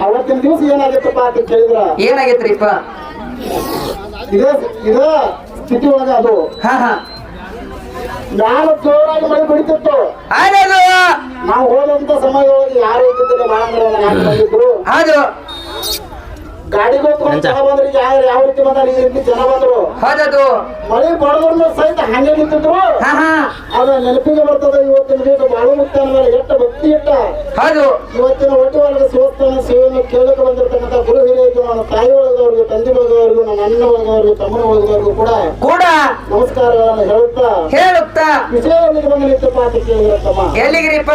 ಅವತ್ತಿನ ದಿವಸ ಏನಾಗಿತ್ತಪ್ಪ ಅಂತ ಕೇಳಿದ್ರ? ಏನಾಗೈತ್ರಿಪ್ಪ? ಇದೇ ಇದೇ ಸ್ಥಿತಿ ಒಳಗ ಅದು. ಹಾ ಹಾ. ನಾನು ಜೋರಾಗಿ ಮಳೆ ಬಿಡ್ತಿತ್ತು ನಾವು ಹೋದಂತ ಸಮಯದೊಳಗೆ ಯಾರು ಇದ್ದಿದ್ದಿಲ್ಲ ಬಾಳಂದ್ರ ಮಂದಿ ಬಂದಿದ್ರು ಹೌದು. ಗಾಡಿ ಜನ ಯಾರು ಯಾವ ರೀತಿ ಬಂದಾರ ಈ ರೀತಿ ಜನ ಬಂದ್ರು. ಹೌದದು. ಮಳೆ ಬಡದ್ರು ಸಹಿತ ಹಂಗೆ ನಿಂತಿದ್ರು. ಹಾ ಹಾ. ಅದ ನೆನಪಿಗೆ ಬರ್ತದ ಇವತ್ತಿನ ದಿವಸ ಬಾಳು ಮುಕ್ತಾನ ಮೇಲೆ ಎಷ್ಟು ಭಕ್ತಿ ಇಟ್ಟ. ಹೌದು. ಇವತ್ತಿನ ಒಟ್ಟು ವರ್ಗ ಶಿವಸ್ಥಾನ ಸೇವೆಯನ್ನು ಕೇಳಕ್ಕೆ ಬಂದಿರತಕ್ಕಂತ ಗುರು ಹಿರಿಯರಿಗೆ ನನ್ನ ತಾಯಿ ಒಳಗವರಿಗೆ ತಂದೆ ಒಳಗವರಿಗೂ ನನ್ನ ಅಣ್ಣ ಒಳಗವರಿಗೂ ತಮ್ಮನ ಒಳಗವರಿಗೂ ಕೂಡ ಕೂಡ ನಮಸ್ಕಾರಗಳನ್ನು ಹೇಳುತ್ತಾ. ಹೇಳುತ್ತಾ. ವಿಷಯ ಎಲ್ಲಿಗೆ ಬಂದು ನಿಂತಪ್ಪ ಅಂತ ಕೇಳಿದ್ರ ತಮ್ಮ ಎಲ್ಲಿಗ್ರಿಪ್ಪ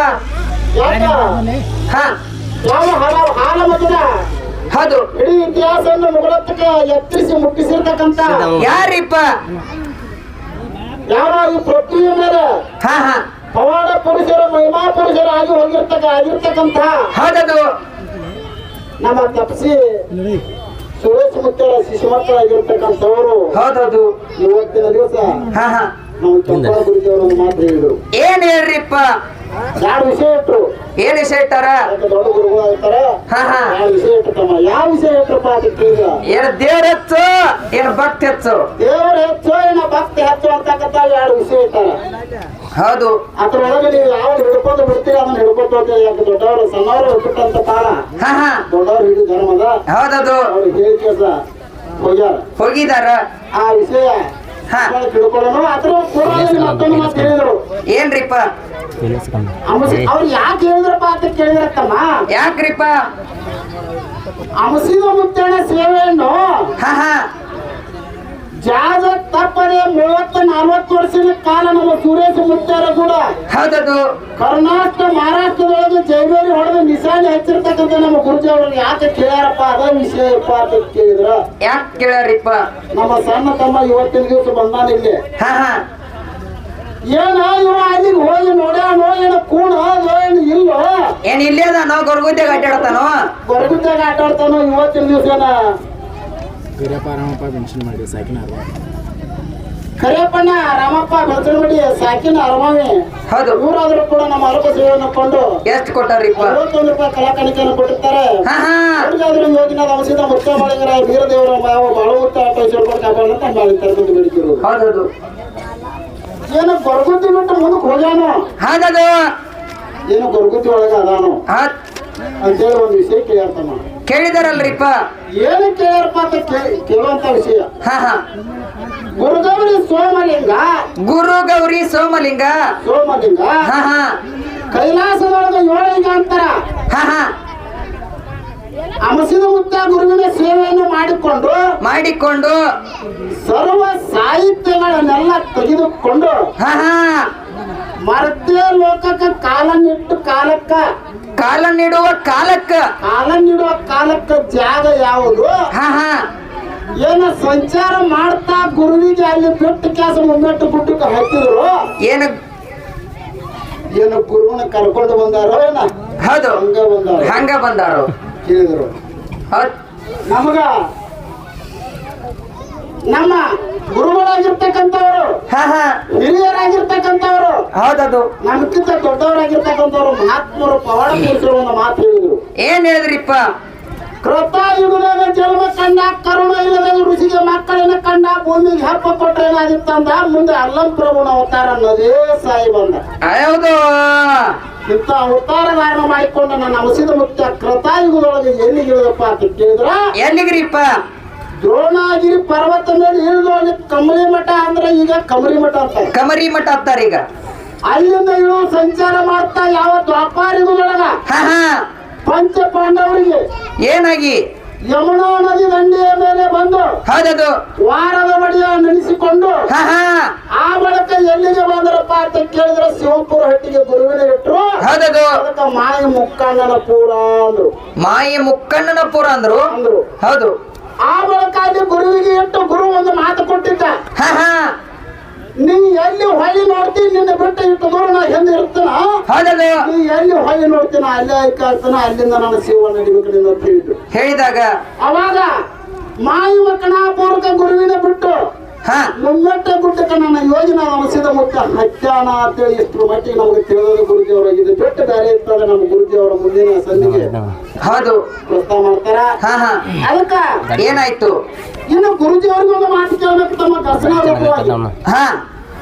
ಯಾವ ಹಾಲ ಹಾಲ ಮತದ ಹೌದು ಇಡೀ ಇತಿಹಾಸವನ್ನು ಮುಗಳತ್ತಕ್ಕೆ ಎತ್ತರಿಸಿ ಮುಟ್ಟಿಸಿರ್ತಕ್ಕಂಥ ಯಾರಿಪ್ಪ? ಯಾವ ಈ ಪೃಥ್ವಿಯ ಮೇಲೆ ಹಾ ಹಾ. ಪವಾಡ ಪುರುಷರು ಮಹಿಮಾ ಪುರುಷರಾಗಿ ಹೋಗಿರ್ತಕ್ಕ ಆಗಿರ್ತಕ್ಕಂಥ? ಹೌದದು. ನಮ್ಮ ತಪ್ಸಿ ಸುರೇಶ್ ಮುತ್ತರ ಶಿಶು ಮಕ್ಕಳಾಗಿರ್ತಕ್ಕಂಥವರು ಹೌದದು. ಇವತ್ತಿನ ದಿವಸ ಹಾ ಹಾ. ನಾವು ಚಂದ್ರ ಒಂದು ಮಾತು ಹೇಳಿದ್ರು ಏನ್ ಹೇಳ್ರಿಪ್ಪ? ಎರಡು ವಿಷಯ ಇಟ್ರು ಏನ್ ವಿಷಯ ಇಟ್ಟಾರ? ದೊಡ್ಡ ಹಾ ಎರಡು ವಿಷಯ ಇಟ್ಟಮ್ಮ ಯಾವ ವಿಷಯ ಇಟ್ರಪ್ಪ ಕೇಳಿದ ಏನ್ ದೇವ್ರ ಹೆಚ್ಚು ಏನ್ ಭಕ್ತಿ ಹೆಚ್ಚು? ದೇವ್ರ ಹೆಚ್ಚು ಏನ ಭಕ್ತಿ ಹೆಚ್ಚು ಅಂತಕ್ಕಂತ ಎರಡು ವಿಷಯ ಇಟ್ಟಾರ. ಹೌದು. ಅದ್ರೊಳಗೆ ನೀವು ಯಾವ ಹಿಡ್ಕೊಂಡು ಬಿಡ್ತೀರಿ ಅದನ್ನ ಹಿಡ್ಕೊಂಡು ಹೋಗ್ತೀರಿ. ಯಾಕೆ ದೊಡ್ಡವರು ಸಣ್ಣವರು ಬಿಟ್ಟಂತ ಕಾಲ. ಹಾ ಹಾ. ದೊಡ್ಡವರು ಹಿಡಿದು ಧರ್ಮದ. ಹೌದದು. ಅವ್ರು ಹೇಳಿ ಹೋಗ್ಯಾರ. ಹೋಗಿದಾರ. ಆ ವಿಷಯ ಹಾ. ತಿಳ್ಕೊಳ್ಳೋಣ. ಅದ್ರ ಪುರಾಣದಲ್ಲಿ ಮತ್ತೊಂದು ಮಾತು ಹೇಳಿದ್ರು. ಏನ್ರಿಪ್ಪ? ಅಮಸಿ ಅವ್ರು ಯಾಕೆ ಹೇಳಿದ್ರಪ್ಪ ಅಂತ ಕೇಳಿದ್ರತ್ತಮ್ಮ ಯಾಕ್ರಿಪ್ಪ? ಅಮಸಿದ ಮುತ್ತಣ ಸೇವೆಯನ್ನು ಹಾ ಹಾ. ಜಾಗ ತಪ್ಪದೆ ಮೂವತ್ತ ನಲ್ವತ್ತು ವರ್ಷದ ಕಾಲ ನಮ್ಮ ಸುರೇಶ್ ಮುತ್ತಾರ ಕೂಡ. ಹೌದದು. ಕರ್ನಾಟಕ ಮಹಾರಾಷ್ಟ್ರದೊಳಗೆ ಜೈಬೇರಿ ಹೊಡೆದು ನಿಶಾನೆ ಹೆಚ್ಚಿರ್ತಕ್ಕಂಥ ನಮ್ಮ ಗುರುಜಿ ಯಾಕೆ ಕೇಳ್ಯಾರಪ್ಪ? ಅದ ವಿಷಯಪ್ಪ ಅಂತ ಕೇಳಿದ್ರ. ಯಾಕೆ ಕೇಳ್ಯಾರಿಪ್ಪ? ನಮ್ಮ ಸಣ್ಣ ತಮ್ಮ ಇವತ್ತಿನ ದಿವಸ ಬಂದಾನ ಇಲ್ಲಿ. ಹಾ ಹಾ. ಏನ ಇವ ಅಲ್ಲಿಗೆ ಹೋಗಿ ನೋಡ್ಯಾನೋ ಏನೋ ಕೂಣ ಏನು ಇಲ್ಲೋ? ಏನ್ ಇಲ್ಲೇ ಅದಾನೋ ಗೊರಗುದ್ದಾಗ ಆಟಾಡ್ತಾನೋ? ಹೊರಗುದ್ದಾಗ ಆಟ ಇವತ್ತಿನ ದಿವಸನ? ಕರಿಯಪ್ಪ ರಾಮಪ್ಪ ಮೆನ್ಷನ್ ಮಾಡಿ ಸಾಕಿನ ಕರಿಯಪ್ಪಣ್ಣ ರಾಮಪ್ಪ ಬೆಳ್ತನಮಡಿ ಸಾಕಿನ ಅರಮಾವಿ ಹೌದು. ಇವರಾದ್ರೂ ಕೂಡ ನಮ್ಮ ಅರಬ ಜೀವನ ಕೊಂಡು ಎಷ್ಟು ಕೊಟ್ಟಾರಿ ಅರವತ್ತೊಂದು ರೂಪಾಯಿ ಕಲಾಕಣಿಕೆಯನ್ನು ಕೊಟ್ಟಿರ್ತಾರೆ. ಹಾ ಹಾ. ಅವ್ರಿಗಾದ್ರೂ ಯೋಗಿನ ವಂಶದ ಮುಖ್ಯ ಮಾಡಿದ್ರ ವೀರದೇವರ ಯಾವ ಬಹಳ ಆಟ ಸ್ವಲ್ಪ ಕಾಪಾಡ ಅಂತ ಹೇಳಿ ತರಬೇತಿ ಬೇಡಿಕಿರೋದು ಹೌದದು. ಏನು ಗೊರಗುತ್ತಿ ಬಿಟ್ಟು ಮುಂದಕ್ಕೆ ಹೋಗ್ಯಾನು? ಹೌದದು ಏನು ಗೊರಗುತ್ತಿ ಒಳಗೆ ಅದಾನು? ಹೌದ್ ಅಂತೇಳಿ ಒಂದು ವಿಷಯ ಕೇಳ್ತಾನ ಕೇಳಿದಾರಲ್ರಿಪ್ಪ? ಏನು ಕೇಳಪ್ಪ ಅಂತ ಕೇಳಿ ಕೇಳುವಂತ ವಿಷಯ. ಹಾ ಹಾ. ಗುರುಗೌರಿ ಸೋಮಲಿಂಗ. ಗುರು ಗೌರಿ ಸೋಮಲಿಂಗ? ಸೋಮಲಿಂಗ? ಹಾ ಹಾ. ಕೈಲಾಸದೊಳಗೆ ಏಳಿಗೆ ಅಂತಾರ. ಹಾ ಹಾ. ಅಮಸಿದ ಮುತ್ತ ಗುರುವಿನ ಸೇವೆಯನ್ನು ಮಾಡಿಕೊಂಡು ಮಾಡಿಕೊಂಡು ಸರ್ವ ಸಾಹಿತ್ಯಗಳನ್ನೆಲ್ಲ ತೆಗೆದುಕೊಂಡು ಹಾ ಹಾ. ಮರ್ತ್ಯ ಲೋಕಕ್ಕೆ ಕಾಲನ್ನಿಟ್ಟು ಕಾಲಕ್ಕ ಕಾಲ ನೀಡುವ ಕಾಲಕ್ಕ. ಕಾಲನ್ನಿಡುವ ಕಾಲಕ್ಕ ಜಾಗ ಯಾವುದು? ಹಾ ಹಾ. ಏನ ಸಂಚಾರ ಮಾಡ್ತಾ ಗುರುವಿಗೆ ಅಲ್ಲಿ ಬಿಟ್ಟು ಕೆಲಸ ಮುಮ್ಮೆಟ್ಟು ಗುಡ್ಡಕ್ಕೆ ಹಾಕಿದ್ರು ಏನು? ಏನು ಗುರುವನ್ನ ಕರ್ಕೊಂಡು ಬಂದಾರೋ ಏನ? ಹೌದು. ಹಂಗ ಬಂದಾರ? ಹಂಗ ಬಂದಾರು? ಕೇಳಿದ್ರು. ನಮಗ ನಮ್ಮ ಗುರುಗಳಾಗಿರ್ತಕ್ಕಂಥವ್ರು ಹಿರಿಯರಾಗಿರ್ತಕ್ಕಂಥವ್ರು ಹೌದದು. ನಮ್ಗಿಂತ ದೊಡ್ಡವರಾಗಿರ್ತಕ್ಕಂಥವ್ರು ಮಹಾತ್ಮರು ಪವಾಡ ಪುರುಷರು ಒಂದು ಮಾತು ಹೇಳಿದ್ರು. ಏನ್ ಹೇಳಿದ್ರಿಪ್ಪ? ಕೃತಾಯುಗದಾಗ ಜನ್ಮ ಕಂಡ ಕರುಣ ಇಲ್ಲದ ಋಷಿಗೆ ಮಕ್ಕಳನ್ನ ಕಂಡ ಭೂಮಿಗೆ ಹಬ್ಬ ಕೊಟ್ರೆ ಏನಾಗಿತ್ತಂದ ಮುಂದೆ ಅಲ್ಲಂ ಪ್ರಭುನ ಅವತಾರ ಅನ್ನೋದೇ ಸಾಯಿ ಬಂದ ಹೌದು. ಇಂಥ ಅವತಾರಧಾರಣ ಮಾಡಿಕೊಂಡು ನನ್ನ ಹಸಿದ ಮುಕ್ತ ಕೃತಾಯುಗದೊಳಗೆ ಎಲ್ಲಿಗಿಳಿದಪ್ಪ ಅಂತ ಕೇಳಿದ್ರ? ಎಲ್ಲಿಗ್ರಿಪ್ಪ? ದ್ರೋಣಾಗಿರಿ ಪರ್ವತ ಮೇಲೆ ಇಳಿದೊಳಗೆ ಕಮರಿ ಮಠ ಅಂದ್ರೆ ಈಗ ಕಮರಿ ಮಠ ಅಂತ. ಕಮರಿ ಮಠ ಅಂತಾರೆ ಈಗ. ಅಲ್ಲಿಂದ ಇಳುವ ಸಂಚಾರ ಮಾಡ್ತಾ ಯಾವ ದ್ವಾಪಾರಿಗಳೊಳಗ ಪಂಚ ಪಾಂಡವರಿಗೆ. ಏನಾಗಿ? ಯಮುನಾ ನದಿ ದಂಡೆಯ ಮೇಲೆ ಬಂದು ಹೌದದು. ವಾರದ ಬಳಿಯ ನೆನೆಸಿಕೊಂಡು ಆ ಬಳಕ ಎಲ್ಲಿಗೆ ಬಂದ್ರಪ್ಪ ಅಂತ ಕೇಳಿದ್ರೆ ಶಿವಪುರ ಹಟ್ಟಿಗೆ ಗುರುವಿನ ಇಟ್ಟರು ಹೌದದು. ಅದಕ್ಕೆ ಮಾಯ ಮುಕ್ಕಣ್ಣನ ಪೂರ ಅಂದ್ರು. ಮಾಯಿ ಮುಕ್ಕಣ್ಣನಪುರ ಅಂದ್ರು? ಅಂದ್ರು. ಹೌದು. ಆ ಬಳಕ ಅಲ್ಲಿ ಗುರುವಿಗೆ ಇಟ್ಟು ಗುರು ಒಂದು ಮಾತು ಕೊಟ್ಟಿದ್ದ ಹಾ ಹಾ ನೀ ಎಲ್ಲಿ ಹೊಳಿ ನೋಡ್ತೀನಿ ನಿನ್ನ ಬಿಟ್ಟು ಇಟ್ಟು ನೋಡೋಣ ನಾ ಹಿಂದೆ ಇರ್ತಾನ. ಹಾಗಲ್ಲ. ನೀ ಎಲ್ಲಿ ಹೊಳಿ ನೋಡ್ತೀನ ಅಲ್ಲೇ ಐಕಾಡ್ತಾನ ಅಲ್ಲಿಂದ ನನ್ನ ಸೇವನ ನಡಿಬೇಕು ನಿನ್ನ ಅಂತ ಹೇಳಿದ್ರು ಹೇಳಿದಾಗ ಅವಾಗ ಮಾಯುವ ಕಣಾಪೂರ್ವಕ ಗುರುವಿನ ಬಿಟ್ಟು ಹಾ. ಮುಮ್ಮೆಟ್ಟ ಗುಡ್ಡಕ್ಕೆ ನನ್ನ ಯೋಜನೆ ಅನಿಸಿದ ಮುತ್ತ ಹತ್ಯಾನ ಅಂತೇಳಿ ಇಷ್ಟು ಮಟ್ಟಿಗೆ ನಮಗೆ ತಿಳಿದ ಗುರುಜಿಯವರ. ಇದು ಬಿಟ್ಟು ಬೇರೆ ಇರ್ತಾರೆ ನಮ್ಮ ಗುರುಜಿಯವರ ಮುಂದಿನ ಸಂಧಿಗೆ ಹೌದು. ಪ್ರಸ್ತಾವ ಮಾಡ್ತಾರ? ಹಾ ಹಾ. ಅದಕ್ಕ ಏನಾಯ್ತು? ಇನ್ನು ಗುರುಜಿಯವ್ರಿಗೆ ಒಂದು ಮಾತು ಕೇಳಬೇಕು ತಮ್ಮ ದರ್ಶನ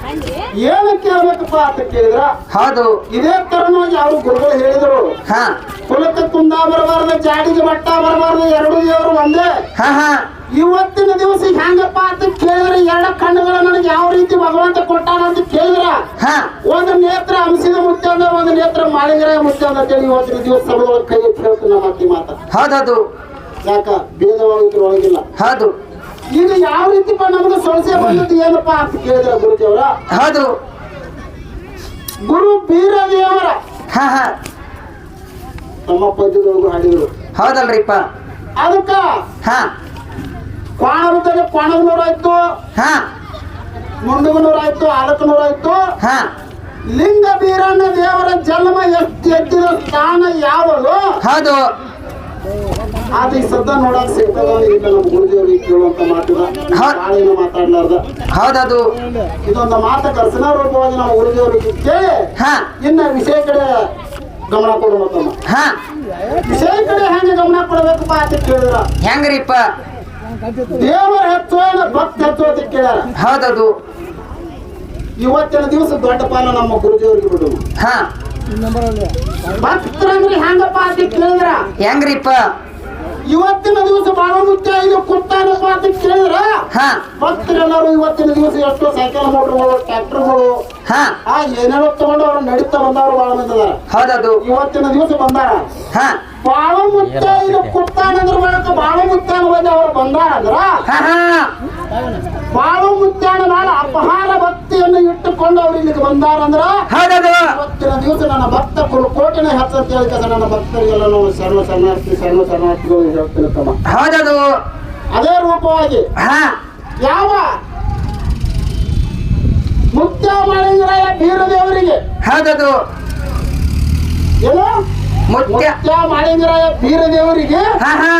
ಏನು ಕೇಳಬೇಕಪ್ಪ ಅಂತ ಕೇಳಿದ್ರ? ಹೌದು. ಇದೇ ತರನಾಗಿ ಅವರು ಗುರುಗಳು ಹೇಳಿದ್ರು. ಹಾ. ಕುಲಕ್ಕೆ ಕುಂದ ಬರಬಾರ್ದು ಜಾಡಿಗೆ ಬಟ್ಟ ಬರಬಾರ್ದು ಎರಡು ದೇವರು ಒಂದೇ. ಹಾ ಹಾ. ಇವತ್ತಿನ ದಿವಸ ಹೆಂಗಪ್ಪ ಅಂತ ಕೇಳಿದ್ರೆ ಎರಡು ಕಣ್ಣುಗಳು ನನಗೆ ಯಾವ ರೀತಿ ಭಗವಂತ ಕೊಟ್ಟಾನ ಅಂತ ಕೇಳಿದ್ರ? ಹಾ. ಒಂದು ನೇತ್ರ ಅಂಶದ ಮುತ್ತೆ ಅಂದ ಒಂದು ನೇತ್ರ ಮಾಳಿಗರ ಅಂತ ಅಂತೇಳಿ ಇವತ್ತಿನ ದಿವಸ ಕೈ ಹೇಳ್ತೀನಿ ನಮ್ಮ ಅತ್ತಿ ಮಾತ. ಹೌದೌದು. ಯಾಕ? ಭೇದವಾಗಿದ್ರ ಒಳಗಿಲ್ಲ. ಹೌದು. ಈಗ ಯಾವ ರೀತಿ ನಮಗೆ ಸಮಸ್ಯೆ ಬಂದದ್ದು ಏನಪ್ಪ ಅಂತ ಕೇಳಿದ್ರ ಗುರುದೇವರ ಹೌದು. ಗುರು ಬೀರದೇವರ ಹಾ ಹಾ. ನಮ್ಮ ಪದ್ಯದೊಳಗು ಹಾಡಿದ್ರು. ಹೌದಲ್ರಿಪ್ಪ. ಅದಕ್ಕ ಹಾ. ಕ್ವಾಣವದಲ್ಲಿ ಕ್ವಾಣವನೂರಾಯ್ತು ಹಾ. ಮುಂಡಗನೂರಾಯ್ತು ಆಲಕನೂರಾಯ್ತು ಹಾ. ಲಿಂಗ ಬೀರಣ್ಣ ದೇವರ ಜನ್ಮ ಎಷ್ಟು ಎತ್ತಿದ ಸ್ಥಾನ ಯಾವುದು? ಹೌದು. ಅದು ಈ ಸದ್ದ ನೋಡಕ್ ಸಿಗ್ತದ ಇಲ್ಲ ನಮ್ಮ ಗುರುದೇವರಿಗೆ ಕೇಳುವಂತ ಹೌದ್. ನಾಳೇನು ಮಾತಾಡ್ಲಾರ್ದ? ಹೌದದು. ಇದೊಂದು ಮಾತು ಕರ್ಸನ ರೂಪವಾಗಿ ನಮ್ಮ ಗುರುದೇವರಿಗೆ ಕೇಳಿ ಹಾ. ಇನ್ನ ವಿಷಯ ಕಡೆ ಗಮನ ಕೊಡೋಣ ತಮ್ಮ. ಹಾ. ವಿಷಯ ಕಡೆ ಹೆಂಗೆ ಗಮನ ಕೊಡಬೇಕಪ್ಪ ಅಂತ ಕೇಳಿದ್ರ? ಹೆಂಗ್ರಿಪ್ಪ? ದೇವರ ಹೆಚ್ಚು ಭಕ್ತ ಹೆಚ್ಚು ಅಂತ ಕೇಳ್ಯಾರ. ಹೌದದು. ಇವತ್ತಿನ ದಿವಸ ದೊಡ್ಡ ಪಾಲ ನಮ್ಮ ಗುರುದೇವರಿಗೆ ಬಿಡು. ಹಾ. ಭಕ್ತರಂದ್ರೆ ಹೆಂಗಪ್ಪ ಅಂತ ಕೇಳಿದ್ರ? ಹೆಂಗ್ರಿಪ್ಪ? ಇವತ್ತಿನ ದಿವಸ ಬಾಳ ಮುಖ್ಯ ಇದು ಕುತ್ತಾನಪ್ಪ ಅಂತ ಕೇಳಿದ್ರ? ಹಾ. ಭಕ್ತರೆಲ್ಲರೂ ಇವತ್ತಿನ ದಿವಸ ಎಷ್ಟೋ ಸೈಕಲ್ ಮೋಟರ್ಗಳು ಟ್ರ್ಯಾಕ್ಟರ್ಗಳು ಹಾ. ಆ ಏನೇನೋ ತಗೊಂಡು ಅವ್ರು ನಡೀತಾ ಬಂದವರು ಬಾಳ ಮಂದಿ ಅದಾರ ಇವತ್ತಿನ ದಿವಸ ಬಂದಾರ? ಹಾ. ಬಾಳ ಮುಖ್ಯ ಇದು ಕುತ್ತಾನಂದ್ರ ಬಳಕ ಬಾಳ ಮುತ್ತಾನ ಬಂದು ಅವ್ರು ಬಂದಾರ ಅಂದ್ರ? ಹಾ ಹಾ. ಬಾಳ ಮುತ್ಯಾನ ಬಾಳ ಅಪಹಾರ ಭಕ್ತಿಯನ್ನು ಇಟ್ಟುಕೊಂಡು ಅವ್ರು ಇಲ್ಲಿಗೆ ಬಂದಾರಂದ್ರ ಇವತ್ತಿನ ದಿವಸ ನನ್ನ ಭಕ್ತ ಕೋಟಿನ ಹೆಚ್ಚ ಕೇಳಿಕ ನನ್ನ ಭಕ್ತರಿಗೆಲ್ಲ ನಾವು ಶರಣ ಶರಣಾರ್ಥಿ ಶರಣ ಶರಣಾರ್ಥಿಗಳು ಹೇಳ್ತೀನಿ ತಮ್ಮ. ಹೌದದು. ಅದೇ ರೂಪವಾಗಿ ಹಾ. ಯಾವ ಮುತ್ಯ ಮಾಳಿಂಗರಾಯ ಬೀರದೇವರಿಗೆ ಹೌದದು. ಏನು? ಮುತ್ಯ ಮುತ್ಯ ಮಾಳಿಂಗರಾಯ ಬೀರದೇವರಿಗೆ ಹಾ ಹಾ.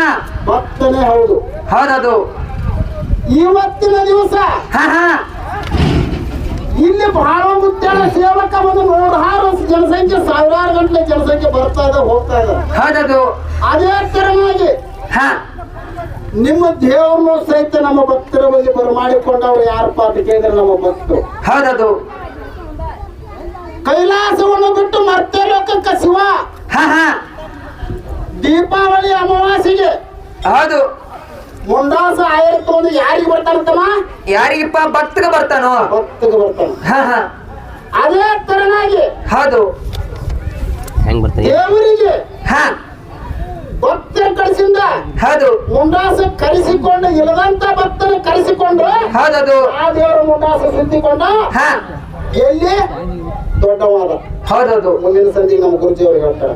ಭಕ್ತನೇ ಹೌದು. ಹೌದದು. ಇವತ್ತಿನ ದಿವಸ ಹಾ ಹಾ. ಇಲ್ಲಿ ಬಹಳ ಮುಖ್ಯ ಸೇವಕ ಒಂದು ನೂರಾರು ಜನಸಂಖ್ಯೆ ಸಾವಿರಾರು ಗಂಟೆ ಜನಸಂಖ್ಯೆ ಬರ್ತಾ ಇದೆ ಹೋಗ್ತಾ ಇದೆ. ಹೌದದು. ಅದೇ ತರವಾಗಿ ಹಾ. ನಿಮ್ಮ ದೇವರನ್ನು ಸಹಿತ ನಮ್ಮ ಭಕ್ತರ ಬಗ್ಗೆ ಬರಮಾಡಿಕೊಂಡವ್ರು ಯಾರಪ್ಪ ಅಂತ ಕೇಳಿದ್ರೆ ನಮ್ಮ ಭಕ್ತರು. ಹೌದದು. ಕೈಲಾಸವನ್ನು ಬಿಟ್ಟು ಮತ್ತೆ ಲೋಕಕ್ಕೆ ಶಿವ ಹಾ ಹಾ. ದೀಪಾವಳಿ ಅಮಾವಾಸ್ಯೆಗೆ ಹೌದು. ಮುಂಡಾಸ ಆಯರ್ ತಗೊಂಡು ಯಾರಿಗೆ ಬರ್ತಾನಂತಮ್ಮ? ಯಾರಿಗಿಪ್ಪ ಭಕ್ತಗ ಬರ್ತಾನೋ? ಭಕ್ತಿಗೆ ಬರ್ತಾನ. ಹಾ ಹಾ. ಅದೇ ತರನಾಗಿ ಹೌದು. ಹೆಂಗ್ ಬರ್ತಾರೆ ದೇವರಿಗೆ ಹಾ. ಭಕ್ತರ ಕಳಿಸಿಂದ ಹೌದು. ಮುಂಡಾಸ ಕರೆಸಿಕೊಂಡು ಇಲ್ಲದಂತ ಭಕ್ತನ ಕರೆಸಿಕೊಂಡ್ರು ಹೌದದು. ಆ ದೇವರ ಮುಂಡಾಸ ಸಿದ್ಧಿಕೊಂಡ ಹಾ. ಎಲ್ಲಿ? ದೊಡ್ಡವಾದ ಹೌದೌದು. ಮುಂದಿನ ಸಂಜೆ ನಮ್ಮ ಗುರುಜಿಯವರು ಹೇಳ್ತಾರೆ.